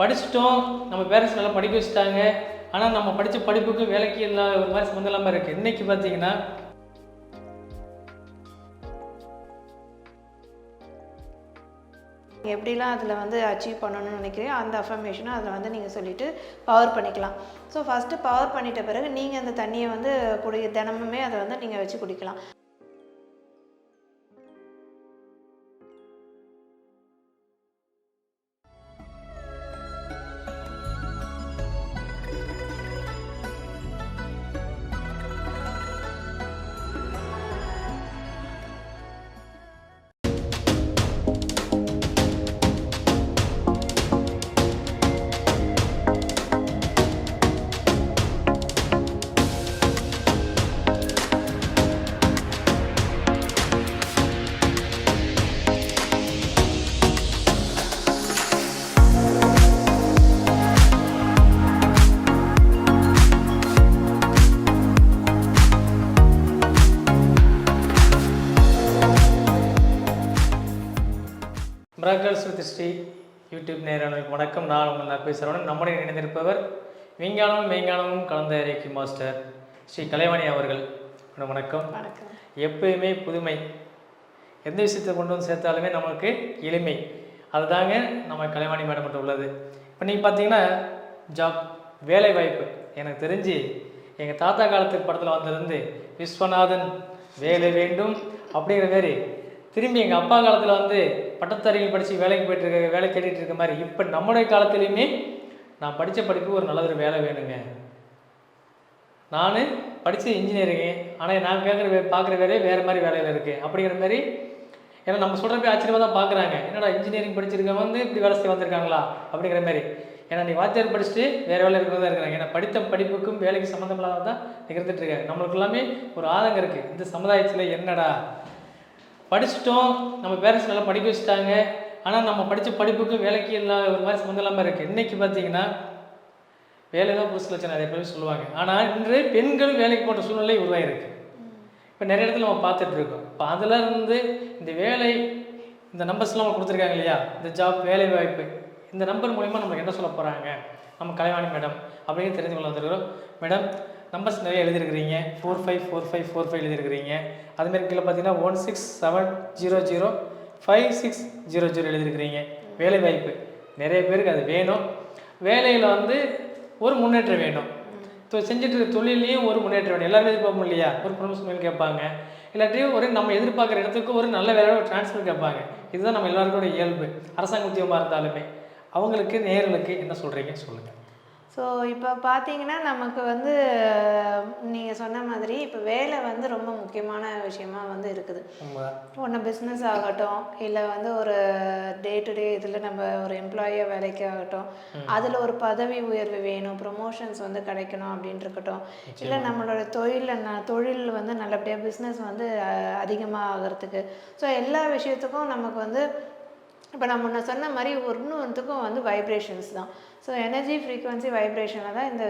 படிச்சிட்டோம் நம்ம பேரண்ட்ஸ் நல்லா படிக்க வச்சுட்டாங்க. ஆனால் நம்ம படித்த படிப்புக்கும் வேலைக்கு இல்லாத ஒரு மாதிரி சம்மந்தம் இல்லாமல் இருக்குது இன்றைக்கி பார்த்தீங்கன்னா எப்படிலாம் அதில் வந்து அச்சீவ் பண்ணணும்னு நினைக்கிறீங்க அந்த அஃபர்மேஷனை அதில் வந்து நீங்கள் சொல்லிவிட்டு பவர் பண்ணிக்கலாம். ஸோ ஃபஸ்ட்டு பவர் பண்ணிட்ட பிறகு நீங்கள் அந்த தண்ணியை வந்து குடி தினமுமே அதை வந்து நீங்கள் வச்சு குடிக்கலாம். மிராக்கல்ஸ் வித் ஸ்ரீ யூடியூப் நேரர்களுக்கு வணக்கம். நான் உங்கள் நற்பை சரவணன். நம்முடைய இணைந்திருப்பவர் விஞ்ஞானமும் மெய்ஞானமும் கலந்த இறைக்கு மாஸ்டர் ஸ்ரீ கலைவாணி அவர்கள். வணக்கம். வணக்கம். எப்பயுமே புதுமை. எந்த விஷயத்தை கொண்டு வந்து சேர்த்தாலுமே நமக்கு எளிமை. அதுதாங்க நம்ம கலைவாணி மேடம் மட்டும் உள்ளது. இப்போ நீங்கள் பார்த்தீங்கன்னா ஜாப் வேலை வாய்ப்பு எனக்கு தெரிஞ்சு எங்கள் தாத்தா காலத்து படத்தில் வந்திருந்து விஸ்வநாதன் வேலை வேண்டும் அப்படிங்கிற மாதிரி திரும்பி எங்கள் அப்பா காலத்தில் வந்து பட்டத்தறிகள் படித்து வேலைக்கு போயிட்டு இருக்க வேலை தேடிட்டு இருக்க மாதிரி இப்போ நம்முடைய காலத்துலேயுமே நான் படித்த படிப்பு ஒரு நல்ல ஒரு வேலை வேணுங்க. நான் படித்த இன்ஜினியரிங்கு ஆனால் நான் கேட்குற வே பார்க்குற வேலையே வேறு மாதிரி வேலையில் இருக்குது அப்படிங்கிற மாதிரி ஏன்னா நம்ம சொல்கிறப்ப ஆச்சரியமாக தான் பார்க்குறாங்க என்னடா இன்ஜினியரிங் படிச்சிருக்கவங்க வந்து இப்படி வேலை செய்ய வந்திருக்காங்களா? அப்படிங்கிற மாதிரி. ஏன்னா நீ வாத்தியார் படிச்சுட்டு வேறு வேலை இருக்கிறதா இருக்கிறாங்க. ஏன்னா படித்த படிப்புக்கும் வேலைக்கு சம்மந்தம் இல்லாத தான் இருந்துட்டு இருக்காங்க. நம்மளுக்கு எல்லாமே ஒரு ஆதங்கம் இருக்குது இந்த சமுதாயத்தில் என்னடா படிச்சிட்டோம். நம்ம பேரண்ட்ஸ் நல்லா படிக்க வச்சுட்டாங்க. ஆனால் நம்ம படித்த படிப்புக்கும் வேலைக்கு இல்லாத ஒரு மாதிரி சம்மந்தம் இல்லாமல் இருக்குது இன்றைக்கி பார்த்தீங்கன்னா வேலை தான் புதுசு லட்சம் நிறைய பேர் சொல்லுவாங்க. ஆனால் இன்று பெண்களும் வேலைக்கு போன்ற சூழ்நிலை உருவாகிருக்கு இப்போ நிறைய இடத்துல நம்ம பார்த்துட்ருக்கோம் இப்போ அதில் இருந்து இந்த வேலை இந்த நம்பர்ஸ்லாம் நம்ம கொடுத்துருக்காங்க இல்லையா? இந்த ஜாப் வேலை வாய்ப்பு. இந்த நம்பர் மூலிமா நம்ம என்ன சொல்ல போகிறாங்க நம்ம கலைவாணி மேடம் அப்படின்னு தெரிஞ்சு கொள்ள வந்துருக்கிறோம். மேடம் நம்பர்ஸ் நிறைய எழுதியிருக்கிறீங்க. Four five four five four five எழுதியிருக்கிறீங்க. அதுமாரி கீழே பார்த்தீங்கன்னா one six seven zero zero five six zero zero எழுதியிருக்கிறீங்க. வேலை வாய்ப்பு. நிறைய பேருக்கு அது வேணும். வேலையில் வந்து ஒரு முன்னேற்றம் வேணும். இப்போ செஞ்சுட்டு இருக்க தொழிலையும் ஒரு முன்னேற்றம் வேணும். எல்லாருமே எதிர்பார்ப்போம் இல்லையா? ஒரு ப்ரொமோஷன் கேட்பாங்க. இல்லாட்டியும் ஒரு நம்ம எதிர்பார்க்குற இடத்துக்கு ஒரு நல்ல வேலையோட ட்ரான்ஸ்ஃபர் கேட்பாங்க. இதுதான் நம்ம எல்லாருக்கோட இயல்பு. அரசாங்க உத்தியோகமாக இருந்தாலுமே. அவங்களுக்கு நேர்களுக்கு என்ன சொல்கிறீங்க சொல்லுங்கள் ஸோ இப்போ பார்த்தீங்கன்னா நமக்கு வந்து நீங்கள் சொன்ன மாதிரி இப்போ வேலை வந்து ரொம்ப முக்கியமான விஷயமா வந்து இருக்குது. ஒன்று பிஸ்னஸ் ஆகட்டும் இல்லை வந்து ஒரு டே டு டே இதில் நம்ம ஒரு எம்ப்ளாயியாக வேலைக்கு ஆகட்டும் அதில் ஒரு பதவி உயர்வு வேணும் ப்ரொமோஷன்ஸ் வந்து கிடைக்கணும் அப்படின்னு இருக்கட்டும். இல்லை நம்மளோட தொழிலில் ந தொழில் வந்து நல்லபடியாக பிஸ்னஸ் வந்து அதிகமாக ஆகிறதுக்கு. ஸோ எல்லா விஷயத்துக்கும் நமக்கு வந்து இப்போ நான் முன்ன சொன்ன மாதிரி ஒன்றுத்துக்கும் வந்து வைப்ரேஷன்ஸ் தான். ஸோ எனர்ஜி ஃப்ரீக்குவன்சி வைப்ரேஷனில் தான் இந்த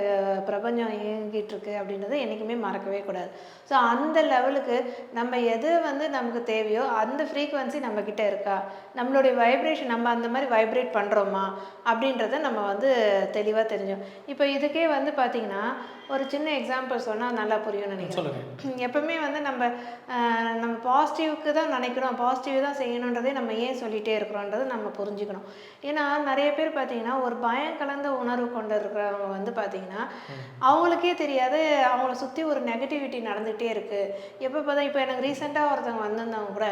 பிரபஞ்சம் இயங்கிட்டு இருக்கு அப்படின்றத என்றைக்குமே மறக்கவே கூடாது. ஸோ அந்த லெவலுக்கு நம்ம எது வந்து நமக்கு தேவையோ அந்த ஃப்ரீக்குவன்சி நம்மக்கிட்ட இருக்கா? நம்மளுடைய வைப்ரேஷன் நம்ம அந்த மாதிரி வைப்ரேட் பண்ணுறோமா அப்படின்றத நம்ம வந்து தெளிவாக தெரிஞ்சோம் இப்போ இதுக்கே வந்து பார்த்திங்கன்னா ஒரு சின்ன எக்ஸாம்பிள் சொன்னால் நல்லா புரியும்னு நினைக்கிறேன். எப்பவுமே வந்து நம்ம நம்ம பாசிட்டிவ்க்கு தான் நினைக்கணும். பாசிட்டிவ் தான் செய்யணுன்றதே நம்ம ஏன் சொல்லிகிட்டே இருக்கிறோன்றது நம்ம புரிஞ்சுக்கணும். ஏன்னா நிறைய பேர் பார்த்தீங்கன்னா ஒரு பயம் கலந்த உணர்வு கொண்டு இருக்கிறவங்க வந்து பார்த்தீங்கன்னா அவங்களுக்கே தெரியாது. அவங்கள சுற்றி ஒரு நெகட்டிவிட்டி நடந்துகிட்டே இருக்குது எப்போ பார்த்தா இப்போ எனக்கு ரீசெண்டாக ஒருத்தவங்க வந்திருந்தவங்க கூட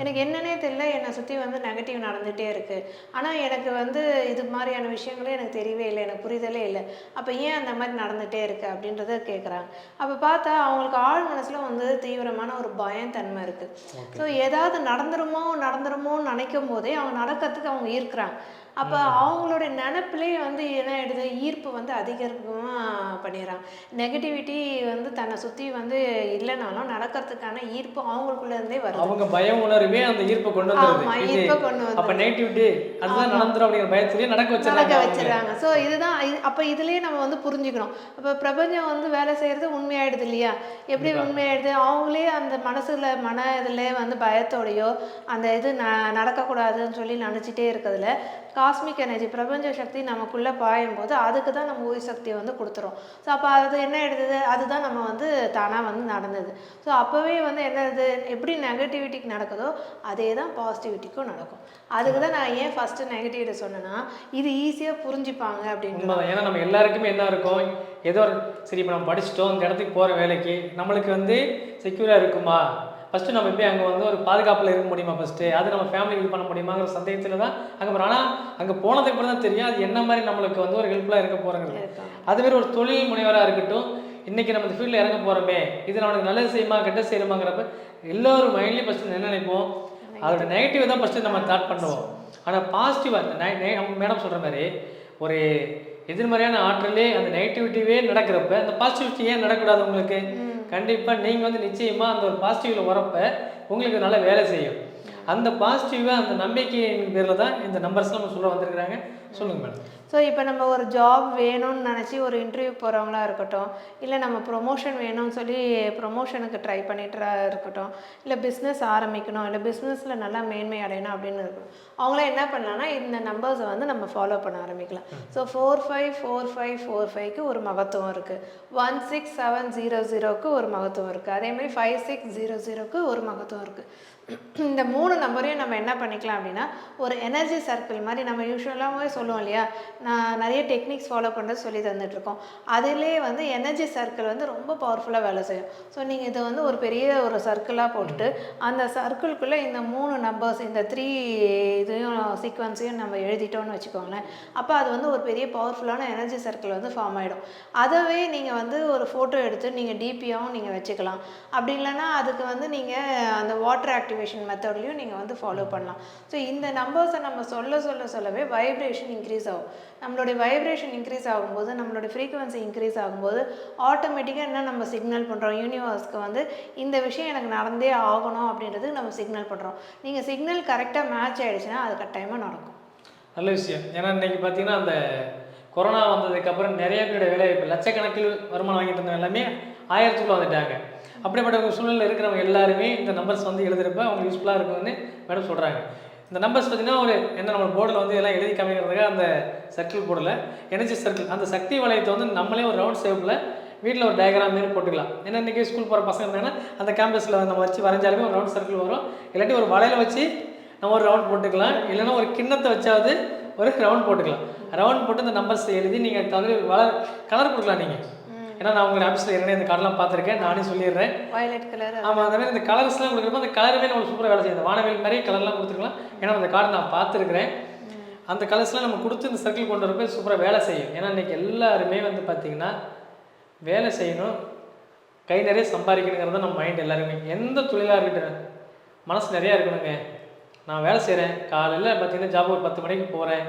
எனக்கு என்னன்னே தெரியல. என்னை சுற்றி வந்து நெகட்டிவ் நடந்துகிட்டே இருக்குது ஆனால் எனக்கு வந்து இது மாதிரியான விஷயங்களே எனக்கு தெரியவே இல்லை. எனக்கு புரிதலே இல்லை. அப்போ ஏன் அந்த மாதிரி நடந்துகிட்டே இருக்குது அப்படின்றத கேட்குறாங்க அப்போ பார்த்தா அவங்களுக்கு ஆழ் மனசில் வந்து தீவிரமான ஒரு பயத்தன்மை இருக்குது ஸோ ஏதாவது நடந்துருமோ நடந்துருமோன்னு நினைக்கும் போதே அவங்க நடக்கிறதுக்கு அவங்க ஈர்க்கிறாங்க. அப்போ அவங்களுடைய நினப்பிலே வந்து என்ன ஆயிடுது? ஈர்ப்பு வந்து அதிகமாக பண்ணிடுறாங்க. நெகட்டிவிட்டி வந்து தன்னை சுற்றி வந்து இல்லைனாலும் நடக்கிறதுக்கான ஈர்ப்பு அவங்களுக்குள்ள இருந்தே வருது. அவங்க பயம் உணர்வே அந்த ஈர்ப்பை கொண்டு வந்துருது. இது ஈர்ப்பை கொண்டு அப்போ வந்து நெகட்டிவிட்டி அதுதான் நடந்துரும் அப்படிங்கிற பயத்திலேயே நடக்க நடக்க வச்சிடறாங்க. ஸோ இதுதான் இது அப்போ இதுலேயே நம்ம வந்து புரிஞ்சுக்கணும். அப்போ பிரபஞ்சம் வந்து வேலை செய்கிறது உண்மையாயிடுது இல்லையா? எப்படி உண்மையாயிடுது? அவங்களே அந்த மனசுல மன இதில் வந்து பயத்தோடையோ அந்த இது ந நடக்கக்கூடாதுன்னு சொல்லி நினச்சிட்டே இருக்கிறதுல காஸ்மிக் எனர்ஜி பிரபஞ்ச சக்தி நமக்குள்ளே பாயும் போது அதுக்கு தான் நம்ம உயிர் சக்தியை வந்து கொடுத்துரும் ஸோ அப்போ அது என்ன எடுத்தது? அதுதான் நம்ம வந்து தானாக வந்து நடந்தது. ஸோ அப்போவே வந்து என்னது எப்படி நெகட்டிவிட்டிக்கு நடக்குதோ அதே தான் பாசிட்டிவிட்டிக்கும் நடக்கும். அதுக்கு தான் நான் ஏன் ஃபஸ்ட்டு நெகட்டிவிட்டி சொன்னேன்னா இது ஈஸியாக புரிஞ்சுப்பாங்க அப்படின்றது உண்மைதான். ஏன்னா நம்ம எல்லாருக்குமே என்ன இருக்கும்? ஏதோ ஒரு சரி இப்போ நம்ம படிச்சிட்டோம் இந்த இடத்துக்கு போகிற வேலைக்கு. நம்மளுக்கு வந்து செக்யூராக இருக்குமா? ஃபஸ்ட்டு நம்ம போய் அங்கே வந்து ஒரு பாதுகாப்பில் இருக்க முடியுமா ஃபஸ்ட்டு அது நம்ம ஃபேமிலி இது பண்ண முடியுமாங்கிற சந்தேகத்தில் தான் அங்கே போகிறோம் ஆனால் அங்கே போனதுக்கு அப்புறம் தான் தெரியும். அது என்ன மாதிரி நம்மளுக்கு வந்து ஒரு ஹெல்ப்ஃபுல்லாக இருக்க போகிறோங்கிறது அதுவே ஒரு தொழில் முனைவராக இருக்கட்டும். இன்றைக்கி நம்ம இந்த ஃபீல்டில் இறங்க போகிறோமே இது நம்மளுக்கு நல்லது செய்யுமா கெட்ட செய்யுமாங்கிறப்ப எல்லோரும் மைண்ட்லேயும் ஃபஸ்ட்டு என்ன நினைப்போம்? அதோட நெகட்டிவ் தான் ஃபஸ்ட்டு நம்ம தாட் பண்ணுவோம். ஆனால் பாசிட்டிவாக மேடம் சொல்கிற மாதிரி ஒரு எதிர்மறையான ஆற்றலே அந்த நெகட்டிவிட்டிவே நடக்கிறப்ப அந்த பாசிட்டிவிட்டி ஏன் நடக்கூடாது உங்களுக்கு? கண்டிப்பாக நீங்கள் வந்து நிச்சயமாக அந்த ஒரு பாசிட்டிவில் வரப்ப உங்களுக்கு நல்ல வேலை செய்யும். அந்த பாசிட்டிவாக அந்த நம்பிக்கையின் பேரில் தான் இந்த நம்பர்ஸ்லாம் நம்ம சொல்ல வந்திருக்கிறாங்க. சொல்லுங்கள் மேடம் ஸோ இப்போ நம்ம ஒரு ஜாப் வேணும்னு நினச்சி ஒரு இன்டர்வியூ போகிறவங்களா இருக்கட்டும் இல்லை நம்ம ப்ரொமோஷன் வேணும்னு சொல்லி ப்ரொமோஷனுக்கு ட்ரை பண்ணிட்டு இருக்கட்டும் இல்லை பிஸ்னஸ் ஆரம்பிக்கணும் இல்லை பிஸ்னஸில் நல்லா மேன்மை அடையணும் அப்படின்னு இருக்கணும் அவங்களாம் என்ன பண்ணலாம்னா இந்த நம்பர்ஸை வந்து நம்ம ஃபாலோ பண்ண ஆரம்பிக்கலாம். So four five four five four ஃபைவ்க்கு ஒரு மகத்துவம் இருக்குது ஒன் சிக்ஸ் செவன் ஜீரோ ஜீரோக்கு ஒரு மகத்துவம் இருக்குது அதேமாதிரி ஃபைவ் சிக்ஸ் ஜீரோ ஜீரோக்கு ஒரு மகத்துவம் இருக்குது இந்த மூணு நம்பரையும் நம்ம என்ன பண்ணிக்கலாம் அப்படின்னா ஒரு எனர்ஜி சர்க்கிள் மாதிரி நம்ம யூஸ்வலாகவே சொல்லுவோம் இல்லையா? நான் நிறைய டெக்னிக்ஸ் ஃபாலோ பண்ணுறது சொல்லி தந்துட்டுருக்கோம். அதிலே வந்து எனர்ஜி சர்க்கிள் வந்து ரொம்ப பவர்ஃபுல்லாக வேலை செய்யும். ஸோ நீங்கள் இதை வந்து ஒரு பெரிய ஒரு சர்க்கிளாக போட்டுட்டு அந்த சர்க்கிள்குள்ளே இந்த மூணு நம்பர்ஸ் இந்த த்ரீ இதையும் சீக்வன்ஸையும் நம்ம எழுதிட்டோம்னு வச்சுக்கோங்களேன். அப்போ அது வந்து ஒரு பெரிய பவர்ஃபுல்லான எனர்ஜி சர்க்கிள் வந்து ஃபார்ம் ஆகிடும் அதவே நீங்கள் வந்து ஒரு ஃபோட்டோ எடுத்து நீங்கள் டிபியாகவும் நீங்கள் வச்சுக்கலாம். அப்படி இல்லைன்னா அதுக்கு வந்து நீங்கள் அந்த வாட்டர் ஆக்டிவேஷன் மெத்தட்லேயும் நீங்கள் வந்து ஃபாலோ பண்ணலாம். ஸோ இந்த நம்பர்ஸை நம்ம சொல்ல சொல்ல சொல்லவே வைப்ரேஷன் இன்க்ரீஸ் ஆகும். நம்மளுடைய வைப்ரேஷன் இன்க்ரீஸ் ஆகும்போது நம்மளுடைய ஃப்ரீக்குவன்சி இன்க்ரீஸ் ஆகும்போது ஆட்டோமேட்டிக்காக என்ன நம்ம சிக்னல் பண்ணுறோம் யூனிவர்ஸ்க்கு வந்து இந்த விஷயம் எனக்கு நடந்தே ஆகணும் அப்படின்றதுக்கு நம்ம சிக்னல் பண்ணுறோம் நீங்கள் சிக்னல் கரெக்டாக மேட்ச் ஆகிடுச்சுன்னா அது கட்டாயமாக நடக்கும். நல்ல விஷயம். ஏன்னா இன்றைக்கி பார்த்தீங்கன்னா அந்த கொரோனா வந்ததுக்கப்புறம் நிறைய பேருடைய வேலைவாய்ப்பு லட்சக்கணக்கில் வருமானம் வாங்கிட்டு இருந்தவங்க எல்லாமே ஆயிரத்துக்குள்ள வந்துட்டாங்க. அப்படிப்பட்ட ஒரு சூழ்நிலை இருக்கிறவங்க எல்லாருமே இந்த நம்பர்ஸ் வந்து எழுதுகிறப்ப அவங்க யூஸ்ஃபுல்லாக இருக்கும்னு மேடம் சொல்கிறாங்க இந்த நம்பர்ஸ் பார்த்தீங்கன்னா ஒரு என்ன நம்ம போர்டில் வந்து எல்லாம் எழுதி காமிக்கிறதுக்காக அந்த சர்க்கிள் போர்டில் எனர்ஜி சர்க்கிள் அந்த சக்தி வளையத்தை வந்து நம்மளே ஒரு ரவுண்ட் ஷேப்பில் வீட்டில் ஒரு டயக்ராம் மாரி போட்டுக்கலாம். ஏன்னா இன்றைக்கி ஸ்கூல் போகிற பசங்க இருந்தாங்கன்னா அந்த கேம்பஸில் நம்ம வச்சு வரைஞ்சாலுமே ஒரு ரவுண்ட் சர்க்கிள் வரும். இல்லாட்டி ஒரு வளையல வச்சு நம்ம ஒரு ரவுண்ட் போட்டுக்கலாம். இல்லைன்னா ஒரு கிண்ணத்தை வச்சாவது ஒரு ரவுண்ட் போட்டுக்கலாம். ரவுண்ட் போட்டு இந்த நம்பர்ஸ் எழுதி நீங்கள் தவிர வளர் கலர் கொடுக்கலாம் நீங்கள் ஏன்னா நான் உங்கள் ஆஃபீஸில் ஏற்கனவே இந்த கார்டெலாம் பார்த்துருக்கேன். நானே சொல்லிடுறேன். வயலட் கலர் ஆமாம் அந்த மாதிரி இந்த கலர்ஸ்லாம் கொடுக்குறப்ப அந்த கலருமே நம்மளுக்கு சூப்பராக வேலை செய்யுது வானவில் மாதிரி கலர்லாம் கொடுத்துருக்கலாம். ஏன்னா அந்த கார்டு நான் பார்த்துருக்குறேன். அந்த கலர்ஸ்லாம் நம்ம கொடுத்து இந்த சர்க்கிள் கொண்டு வரப்போ சூப்பராக வேலை செய்யும். ஏன்னா இன்றைக்கி எல்லாருமே வந்து பார்த்திங்கன்னா வேலை செய்யணும். கை நிறைய சம்பாதிக்கணுங்கிறது நம்ம மைண்ட் எல்லாருமே. எந்த தொழிலாக இருக்கட்டும் மனசு நிறையா இருக்கணுங்க. நான் வேலை செய்கிறேன் காலையில் பார்த்தீங்கன்னா ஜாப் ஒரு பத்து மணிக்கு போகிறேன்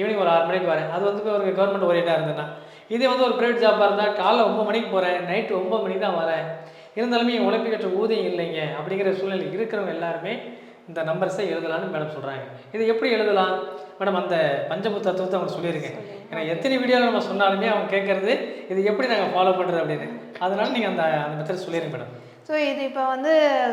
ஈவினிங் ஒரு ஆறு மணிக்கு வரேன். அது வந்து ஒரு கவர்மெண்ட் ஓரியண்டாக இருந்தேன்னா இதே வந்து ஒரு ப்ரைவேட் ஜாப்பாக இருந்தால் காலைல ஒம்பது மணிக்கு போகிறேன் நைட்டு ஒம்பது மணிக்கு தான் வரேன். இருந்தாலுமே என் உழைப்புக்கேற்ற ஊதியம் இல்லைங்க. அப்படிங்கிற சூழ்நிலை இருக்கிறவங்க எல்லாருமே இந்த நம்பர்ஸை எழுதலாம்னு மேடம் சொல்கிறாங்க இது எப்படி எழுதலாம்? மேடம் அந்த பஞ்சபூத் தத்துவத்தை அவங்க சொல்லியிருக்கேன் ஏன்னா எத்தனை வீடியோவில் நம்ம சொன்னாலுமே அவங்க கேட்குறது இது எப்படி நாங்கள் ஃபாலோ பண்ணுறது அப்படின்னு. அதனால நீங்கள் அந்த அந்த மெத்தட் சொல்லிடுங்க மேடம் ஸோ இது இப்போ வந்து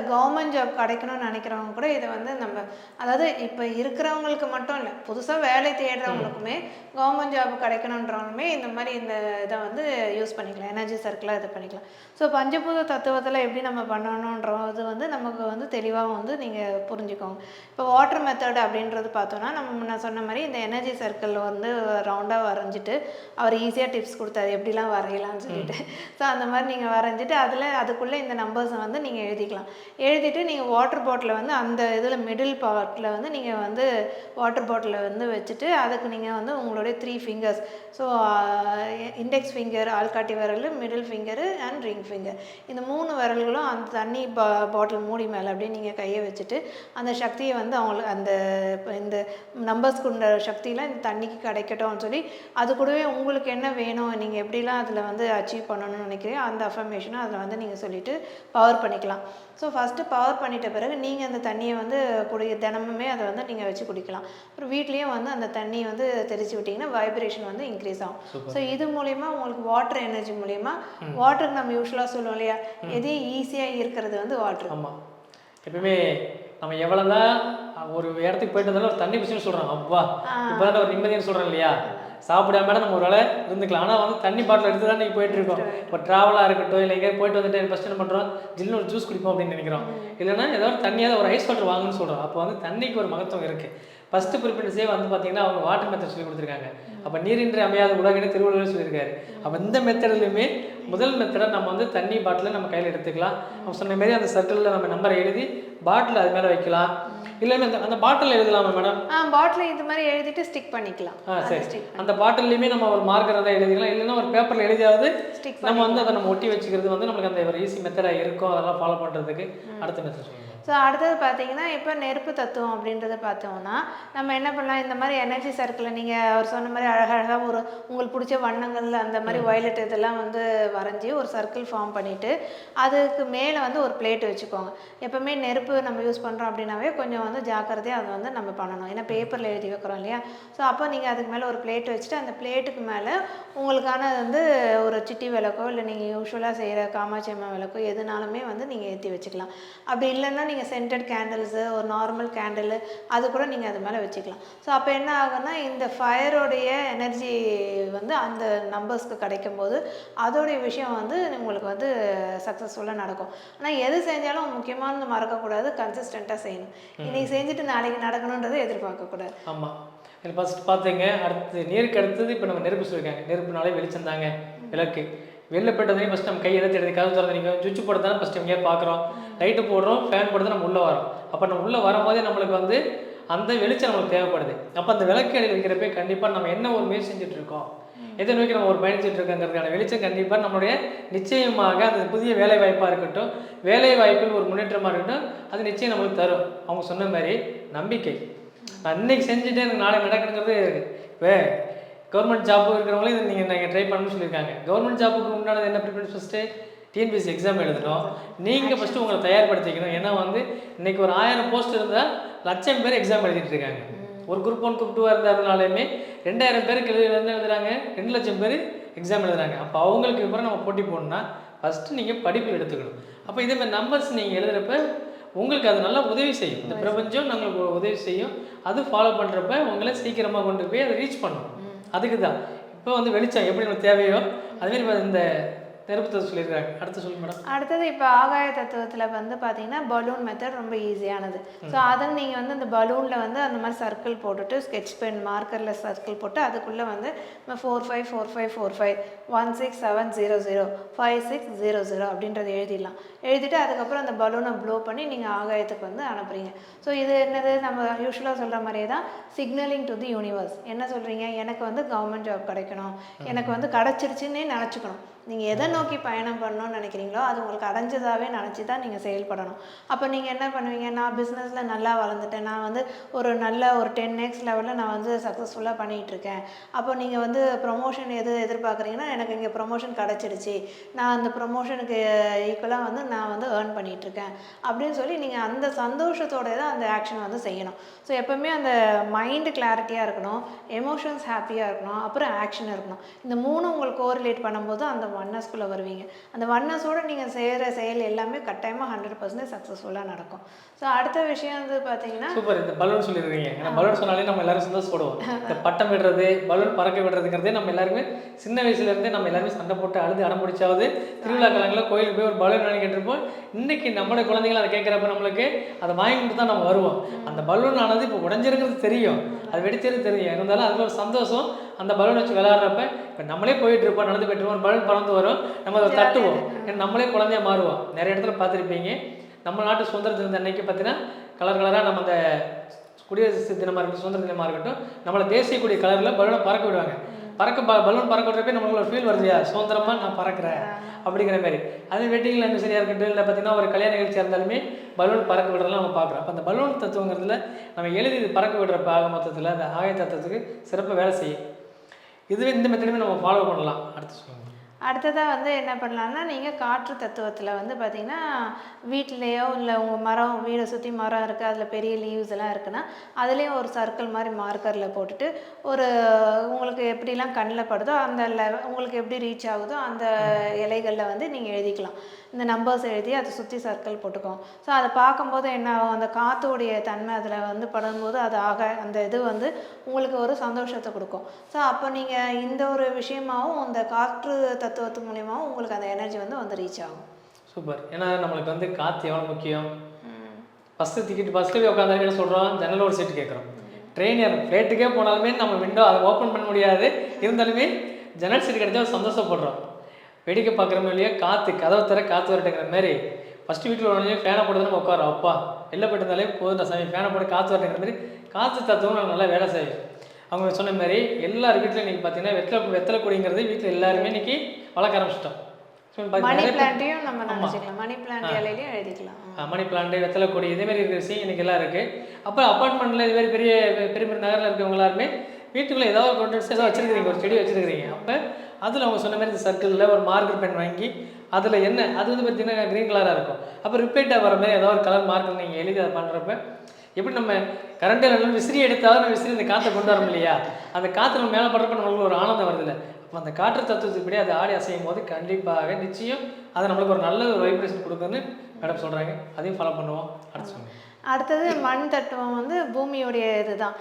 கவர்மெண்ட் ஜாப் கிடைக்கணும்னு நினைக்கிறவங்க கூட இதை வந்து நம்ம அதாவது இப்போ இருக்கிறவங்களுக்கு மட்டும் இல்லை புதுசாக வேலை தேடுறவங்களுக்குமே கவர்மெண்ட் ஜாப் கிடைக்கணுன்றவங்களுமே இந்த மாதிரி இந்த இதை வந்து யூஸ் பண்ணிக்கலாம் எனர்ஜி சர்க்கிளாக இது பண்ணிக்கலாம். ஸோ பஞ்சபூத தத்துவத்தில் எப்படி நம்ம பண்ணணுன்றது வந்து நமக்கு வந்து தெளிவாக வந்து நீங்கள் புரிஞ்சுக்கோங்க. இப்போ வாட்டர் மெத்தட் அப்படின்றது பார்த்தோன்னா நம்ம முன்ன சொன்ன மாதிரி இந்த எனர்ஜி சர்க்கிள் வந்து ரவுண்டாக வரைஞ்சிட்டு அவர் ஈஸியாக டிப்ஸ் கொடுத்தாரு எப்படிலாம் வரையலாம்னு சொல்லிட்டு. ஸோ அந்த மாதிரி நீங்கள் வரைஞ்சிட்டு அதில் அதுக்குள்ளே இந்த நம்பர்ஸை வந்து நீங்கள் எழுதிக்கலாம். எழுதிட்டு நீங்கள் வாட்டர் பாட்டிலை வந்து அந்த இதில் மிடில் பார்ட்டில் வந்து நீங்கள் வந்து வாட்டர் பாட்டிலை வந்து வச்சுட்டு அதுக்கு நீங்கள் வந்து உங்களுடைய three fingers so index finger ஆள்காட்டி விரல் middle finger and ring finger இந்த மூணு விரல்களும் அந்த தண்ணி பா பாட்டில் மூடி மேலே அப்படியே நீங்கள் கையை வச்சுட்டு அந்த சக்தியை வந்து அவங்களுக்கு அந்த இந்த நம்பர்ஸ்க்கு உள்ள சக்தியெலாம் இந்த தண்ணிக்கு கிடைக்கட்டும்னு சொல்லி அது கூடவே உங்களுக்கு என்ன வேணும் நீங்கள் எப்படிலாம் அதில் வந்து அச்சீவ் பண்ணணும்னு நினைக்கிறீங்க அந்த அஃபர்மேஷனை அதில் வந்து நீங்கள் சொல்லிவிட்டு பவர் பண்ணிக்கலாம். ஸோ ஃபஸ்ட்டு பவர் பண்ணிட்ட பிறகு நீங்கள் அந்த தண்ணியை வந்து குடி தினமுமே அதை வந்து நீங்கள் வச்சு குடிக்கலாம். அப்புறம் வீட்லேயும் வந்து அந்த தண்ணியை வந்து தெளித்து விட்டிங்கன்னா வைப்ரேஷன் வந்து இன்க்ரீஸ் ஆகும். ஸோ இது மூலயமா உங்களுக்கு வாட்டர் எனர்ஜி மூலயமா வாட்டருக்கு நம்ம யூஸ்வலாக சொல்லுவோம் இல்லையா? எது ஈஸியாக இருக்கிறது வந்து வாட்டர் ஆமாம் எப்பவுமே நம்ம எவ்வளோ தான் ஒரு இடத்துக்கு போயிட்டு வந்தாலும் ஒரு தண்ணி பிடிச்சுன்னு சொல்கிறோம் அப்பா இப்போ ஒரு நிம்மதின்னு சொல்கிறேன் இல்லையா? சாப்பிடாம நம்ம ஒரு வேளை இருந்துக்கலாம். ஆனால் வந்து தண்ணி பாட்டில் எடுத்து தான் நீங்கள் போயிட்டு இருக்கோம். இப்போ ட்ராவலாக இருக்கட்டும் இல்லை எங்கேயாவது போயிட்டு வந்துட்டு ஃபஸ்ட் என்ன பண்ணுறோம் ஜில்லுன்னு ஒரு ஜூஸ் குடிப்போம் அப்படின்னு நினைக்கிறோம். இல்லைன்னா ஏதோ ஒரு தண்ணியாவது ஒரு ஐஸ் வாட்டர் வாங்குன்னு சொல்கிறோம் அப்போ வந்து தண்ணிக்கு ஒரு மகத்துவம் இருக்குது ஃபஸ்ட்டு ப்ரிஃபரன்ஸே வந்து பார்த்தீங்கன்னா அவங்க வாட்டர் மெத்தட் சொல்லி கொடுத்துருக்காங்க. அப்போ நீரின்றி அமையாத உலகின திருவள்ளுவர் சொல்லியிருக்காரு. அப்போ இந்த மெத்தட்லையுமே முதல் மெத்தடை நம்ம வந்து தண்ணி பாட்டிலை நம்ம கையில் எடுத்துக்கலாம். அவங்க சொன்ன மாதிரி அந்த சர்க்கிளில் நம்ம நம்பரை எழுதி பாட்டில் அது மேலே வைக்கலாம். இல்லைன்னா அந்த அந்த பாட்டில் எழுதலாமா மேடம் ஆ பாட்டில் இது மாதிரி எழுதிட்டு ஸ்டிக் பண்ணிக்கலாம். ஆ சரி. அந்த பாட்டில்லையுமே நம்ம ஒரு மார்க்கர் தான் எழுதிக்கலாம். இல்லைன்னா ஒரு பேப்பரில் எழுதியாவது ஸ்டிக் நம்ம வந்து அதை நம்ம ஒட்டி வச்சுக்கிறது வந்து நம்மளுக்கு அந்த ஒரு ஈஸி மெத்தடாக இருக்கும். அதெல்லாம் ஃபாலோ பண்ணுறதுக்கு அடுத்த மெத்தட் ஸோ அடுத்தது பார்த்தீங்கன்னா இப்போ நெருப்பு தத்துவம் அப்படின்றத பார்த்தோம்னா நம்ம என்ன பண்ணலாம்? இந்த மாதிரி எனர்ஜி சர்க்கிளை நீங்கள் அவர் சொன்ன மாதிரி அழகழகாக ஒரு உங்களுக்கு பிடிச்ச வண்ணங்கள் அந்த மாதிரி வயலட் இதெல்லாம் வந்து வரைஞ்சி ஒரு சர்க்கிள் ஃபார்ம் பண்ணிவிட்டு அதுக்கு மேலே வந்து ஒரு பிளேட் வச்சுக்கோங்க. எப்போவுமே நெருப்பு நம்ம யூஸ் பண்ணுறோம் அப்படின்னாவே கொஞ்சம் வந்து ஜாக்கிரதையாக அதை வந்து நம்ம பண்ணணும். ஏன்னா பேப்பரில் எழுதி வைக்கிறோம் இல்லையா? ஸோ அப்போ நீங்கள் அதுக்கு மேலே ஒரு பிளேட் வச்சுட்டு அந்த பிளேட்டுக்கு மேலே உங்களுக்கான வந்து ஒரு சிட்டி விளக்கோ இல்லை நீங்கள் யூஸ்வலாக செய்கிற காமாட்சி அம்மா விளக்கோ எதுனாலுமே வந்து நீங்கள் ஏற்றி வச்சுக்கலாம். அப்படி இல்லைன்னா நீங்கள் சென்டட் கேண்டில்ஸு ஒரு நார்மல் கேண்டில் அது கூட நீங்கள் அது மேலே வச்சுக்கலாம். ஸோ அப்போ என்ன ஆகும்னா இந்த ஃபயரோடைய எனர்ஜி வந்து அந்த நம்பர்ஸ்க்கு கிடைக்கும் போது அதோடைய விஷயம் வந்து உங்களுக்கு வந்து சக்ஸஸ்ஃபுல்லாக நடக்கும். ஆனால் எது செஞ்சாலும் முக்கியமானது மறக்கக்கூடாது கன்சிஸ்டண்ட்டாக செய்யணும். இன்னைக்கு செஞ்சுட்டு நாளைக்கு நடக்கணுன்றதை எதிர்பார்க்கக்கூடாது. ஆமாம் ஃபஸ்ட் பார்த்தீங்க அடுத்து நீருக்கு அடுத்தது இப்போ நம்ம நெருப்பு சொல்லியிருக்காங்க நெருப்புனாலே வெளிச்சம் தாங்க விளக்கு. வெளில போயிட்டதுலேயும் ஃபஸ்ட் நம்ம கை எடுத்து எடுத்து கதவு திறந்தீங்க சுவிட்ச் போட தானே ஃபஸ்ட் எங்கேயா பார்க்குறோம் லைட்டு போடுறோம் ஃபேன் போட்டு நம்ம உள்ளே வரோம். அப்போ நம்ம உள்ளே வரும்போதே நம்மளுக்கு வந்து அந்த வெளிச்சம் நம்மளுக்கு தேவைப்படுது. அப்போ அந்த விளக்கு அடியில் வைக்கிறப்ப கண்டிப்பாக நம்ம என்ன ஒரு முயற்சி செஞ்சுட்டு இருக்கோம் எதை நோக்கி நம்ம ஒரு பயணிச்சுட்டு இருக்கோங்கிறதுக்கான வெளிச்சம் கண்டிப்பாக நம்மளுடைய நிச்சயமாக அந்த புதிய வேலை வாய்ப்பாக இருக்கட்டும் வேலை வாய்ப்பில் ஒரு முன்னேற்றமாக இருக்கட்டும் அது நிச்சயம் நம்மளுக்கு தரும். அவங்க சொன்ன மாதிரி நம்பிக்கை. நான் இன்னைக்கு செஞ்சுட்டு எனக்கு நாளைக்கு நடக்கணுங்கிறது வே கவர்மெண்ட் ஜாப்பு இருக்கிறவங்களே இதை நீங்கள் நீங்கள் ட்ரை பண்ணணும்னு சொல்லியிருக்காங்க. கவர்மெண்ட் ஜாப்புக்கு உண்டானது என்ன ப்ரிப்பரேஷன் ஃபஸ்ட்டு டிஎன்பிஎஸ்சி எக்ஸாம் எழுதணும். நீங்கள் ஃபஸ்ட்டு உங்களை தயார்படுத்திக்கணும். ஏன்னா வந்து இன்றைக்கி ஒரு ஆயிரம் போஸ்ட் இருந்தால் லட்சம் பேர் எக்ஸாம் எழுதிட்டு இருக்காங்க. ஒரு குரூப் ஒன் குரூப் டூவாக இருந்தாலுமே ரெண்டாயிரம் பேருக்கு எழுதி என்ன எழுதுறாங்க. ரெண்டு லட்சம் பேர் எக்ஸாம் எழுதுறாங்க. அப்போ அவங்களுக்கு விவரம் நம்ம போட்டி போடணும்னா ஃபஸ்ட்டு நீங்கள் படிப்பு எடுத்துக்கணும். அப்போ இதேமாதிரி நம்பர்ஸ் நீங்கள் எழுதுகிறப்ப உங்களுக்கு அது நல்லா உதவி செய்யும். இந்த பிரபஞ்சம் நம்மளுக்கு உதவி செய்யும். அது ஃபாலோ பண்ணுறப்ப உங்களை சீக்கிரமாக கொண்டு போய் அதை ரீச் பண்ணும். அதுக்கு தான் இப்போ வந்து வெளிச்சம் எப்படி நமக்கு தேவையோ அதுமாரி இந்த நெருப்பு சொல்லியிருக்காங்க. அடுத்து சொல்லுங்க மேடம். அடுத்தது இப்போ ஆகாய தத்துவத்தில் வந்து பார்த்தீங்கன்னா பலூன் மெத்தட் ரொம்ப ஈஸியானது ஸோ அதை நீங்கள் வந்து அந்த பலூனில் வந்து அந்த மாதிரி சர்க்கிள் போட்டுட்டு ஸ்கெட்ச் பென் மார்க்கரில் சர்க்கிள் போட்டு அதுக்குள்ளே வந்து four five four five four five one six seven zero zero five six zero zero அப்படின்றத எழுதிடலாம். எழுதிட்டு அதுக்கப்புறம் அந்த பலூனை ப்ளோ பண்ணி நீங்கள் ஆகாயத்துக்கு வந்து அனுப்புறீங்க. ஸோ இது என்னது? நம்ம யூஸ்வலாக சொல்கிற மாதிரியே தான் சிக்னலிங் டு தி யூனிவர்ஸ் என்ன சொல்கிறீங்க எனக்கு வந்து கவர்மெண்ட் ஜாப் கிடைக்கணும். எனக்கு வந்து கிடச்சிருச்சுன்னே நினச்சிக்கணும். நீங்கள் எதை நோக்கி பயணம் பண்ணணும்னு நினைக்கிறீங்களோ அது உங்களுக்கு அடைஞ்சதாகவே நினச்சி தான் நீங்கள் செயல்படணும். அப்போ நீங்கள் என்ன பண்ணுவீங்க? நான் பிஸ்னஸில் நல்லா வளர்ந்துட்டேன். நான் வந்து ஒரு நல்ல ஒரு டென் எக்ஸ் லெவலில் நான் வந்து சக்ஸஸ்ஃபுல்லாக பண்ணிகிட்டு இருக்கேன். அப்போ நீங்கள் வந்து ப்ரொமோஷன் எது எதிர்பார்க்குறீங்கன்னா எனக்கு இங்கே ப்ரொமோஷன் கிடச்சிடுச்சு நான் அந்த ப்ரொமோஷனுக்கு ஈக்குவலாக வந்து நான் வந்து ஏர்ன் பண்ணிகிட்ருக்கேன் அப்படின்னு சொல்லி நீங்கள் அந்த சந்தோஷத்தோட தான் அந்த ஆக்ஷன் வந்து செய்யணும். ஸோ எப்போவுமே அந்த மைண்டு கிளாரிட்டியாக இருக்கணும் எமோஷன்ஸ் ஹாப்பியாக இருக்கணும் அப்புறம் ஆக்ஷன் இருக்கணும். இந்த மூணு உங்களுக்கு கோரிலேட் பண்ணும்போது அந்த ஒன்னஸ்குள்ளே வருவீங்க. அந்த ஒன்னஸோடு நீங்கள் செய்கிற செயல் எல்லாமே கட்டாயமாக ஹண்ட்ரட் பர்சன்டேஜ் சக்ஸஸ்ஃபுல்லாக நடக்கும். ஸோ அடுத்த விஷயம் வந்து பார்த்தீங்கன்னா சூப்பர் இந்த பலூன் சொல்லிடுறீங்க ஏன்னா பலூன் சொன்னாலே நம்ம எல்லாரும் சந்தோஷப்படுவோம் இந்த பட்டம் விடுறது பலூன் பறக்க விடுறதுங்கிறதே நம்ம எல்லாருமே சின்ன வயசுலேருந்தே நம்ம எல்லாருமே சண்டை போட்டு அழுது அடம் பிடிச்சாவது திருவிழா காலங்களில் கோயிலுக்கு போய் ஒரு பலூன் வாங்கி கேட்டிருப்போம். இன்னைக்கு நம்மளோட குழந்தைகள் அதை கேட்குறப்ப நம்மளுக்கு அதை வாங்கி கொடுத்து தான் நம்ம வருவோம். அந்த பலூன் ஆனது இப்போ உடஞ்சிருக்கிறது தெரியும். அது வெடிச்சது தெரியும். இருந்தாலும் அதில் ஒரு சந்தோஷம் அந்த பலூன் வச்சு விளையாடுறப்ப இப்போ நம்மளே போயிட்டு இருப்போம் நடந்து போயிட்டு இருப்போம் பலூன் பறந்து வரும். நம்ம அதை தட்டுவோம். ஏன்னா நம்மளே குழந்தையா மாறுவோம். நிறைய இடத்துல பார்த்துருப்பீங்க. நம்ம நாட்டு சுதந்திர தின அன்னைக்கு பார்த்தீங்கன்னா கலர் கலராக நம்ம அந்த குடியரசு தினமாக இருக்கட்டும் சுதந்திர தினமாக இருக்கட்டும் நம்மளை தேசிய கொடி கலரில் பலூனை பறக்க விடுவாங்க. பறக்க ப பலூன் பறக்க விடுறப்ப நம்மளுக்கு ஒரு ஃபீல் வருது இல்லையா சுதந்திரமாக நான் பறக்கிறேன். அப்படிங்கிற மாதிரி. அது வெட்டிங்கில் என்ன சரியாக இருக்கட்டும் இல்லை பார்த்தீங்கன்னா ஒரு கல்யாண நிகழ்ச்சியாக இருந்தாலுமே பலூன் பறக்க விடுறதெல்லாம் நம்ம பார்க்குறோம். அப்போ அந்த பலூன் தத்துவங்கிறதுல நம்ம எழுதி பறக்க விடுறப்ப ஆக மொத்தத்தில் அந்த ஆய தத்துவத்துக்கு சிறப்பாக வேலை செய்யும். இதுவே இந்த மெத்தடுமே நம்ம ஃபாலோ பண்ணலாம். அடுத்து சொல்லுங்கள் அடுத்ததாக வந்து என்ன பண்ணலான்னா நீங்கள் காற்று தத்துவத்தில் வந்து பார்த்தீங்கன்னா வீட்டிலேயோ இல்லை உங்கள் மரம் வீடை சுற்றி மரம் இருக்குது அதில் பெரிய லீவ்ஸ் எல்லாம் இருக்குன்னா அதுலேயும் ஒரு சர்க்கிள் மாதிரி மார்க்கரில் போட்டுட்டு ஒரு உங்களுக்கு எப்படிலாம் கண்ணில் படுதோ அந்த உங்களுக்கு எப்படி ரீச் ஆகுதோ அந்த இலைகளில் வந்து நீங்கள் எழுதிக்கலாம். இந்த நம்பர்ஸ் எழுதி அதை சுற்றி சர்க்கிள் போட்டுக்கோம் ஸோ அதை பார்க்கும்போது என்ன ஆகும்? அந்த காற்றுடைய தன்மை அதில் வந்து படும்போது அது ஆக அந்த இது வந்து உங்களுக்கு ஒரு சந்தோஷத்தை கொடுக்கும். ஸோ அப்போ நீங்கள் இந்த ஒரு விஷயமாவும் அந்த காற்று தத்துவத்து மூலியமாகவும் உங்களுக்கு அந்த எனர்ஜி வந்து வந்து ரீச் ஆகும். சூப்பர் ஏன்னா நம்மளுக்கு வந்து காற்று எவ்வளோ முக்கியம்? ஃபஸ்ட்டு டிக்கெட் ஃபஸ்ட்டு போய் உட்காந்து என்ன சொல்கிறோம் ஜன்னல் ஒரு சீட்டு கேட்குறோம். ட்ரெயின் ஏறும். ஃப்ளைட்டுக்கே போனாலுமே நம்ம விண்டோ அதை ஓப்பன் பண்ண முடியாது. இருந்தாலுமே ஜன்னல் சீட்டு கிடைச்சா சந்தோஷப்படுறோம். வேடிக்கை பார்க்குற இல்லையா காற்று கதவை தர காற்று வரட்டுங்கிற மாதிரி ஃபஸ்ட்டு வீட்டில் உடனே ஃபேனை போட்டு நம்ம உட்காரோம் அப்பா வெளில போயிட்டு இருந்தாலே போதும் சாமி. ஃபேனை போட்டு காற்று வரட்டுங்கிற மாதிரி காற்று தத்துவம் நம்ம நல்லா வேலை செய்யும். அவங்க சொன்ன மாதிரி எல்லார் வீட்டிலும் இன்றைக்கி பார்த்தீங்கன்னா வெத்தலை வெத்தலை கொடிங்கிறது வீட்டில் எல்லாருமே இன்றைக்கி வளர்க்க ஆரம்பிச்சிட்டோம். மணி பிளான்ட்டையும் நம்ம நினச்சிக்கலாம். மணி பிளான்ட் இலையிலையும் எழுதிக்கலாம். மணி பிளான்ட் வெத்தலை கொடி இதே மாதிரி இருக்கிற விஷயம் இன்னைக்கு எல்லாம் இருக்குது அப்போ அப்பார்ட்மெண்ட்டில் இது மாதிரி பெரிய பெரிய பெரிய நகரில் இருக்கிறவங்க எல்லாருமே வீட்டுக்குள்ளே ஏதாவது கொண்டு ஏதோ வச்சிருக்கிறீங்க ஒரு செடி வச்சிருக்கிறீங்க. அப்போ அதில் அவங்க சொன்ன மாதிரி இந்த சர்க்கிளில் ஒரு மார்க்கர் பென் வாங்கி அதில் என்ன அது வந்து பார்த்தீங்கன்னா க்ரீன் கலராக இருக்கும். அப்போ ரிப்பீட்டாக வர மாதிரி ஏதாவது ஒரு கலர் மார்க்கர் நீங்கள் எழுதி அதை பண்ணுறப்ப எப்படி நம்ம கரண்ட் இல்லைனாலும் விசிறி எடுத்தாலும் நம்ம விசிறி இந்த காற்றை கொண்டு வரோம் இல்லையா அந்த காற்று நம்ம மேலே படுறப்ப நம்மளுக்கு ஒரு ஆனந்தம் வருதுல்ல. அப்போ அந்த காற்று தத்துவத்துக்குப்படி அதை ஆடி அசையும் போது கண்டிப்பாக நிச்சயம் அது நம்மளுக்கு ஒரு நல்ல ஒரு வைப்ரேஷன் கொடுக்குன்னு மேடம் சொல்கிறாங்க அதையும் ஃபாலோ பண்ணுவோம். அடுத்து அடுத்தது மண் தத்துவம் வந்து பூமியுடைய இதுதான்.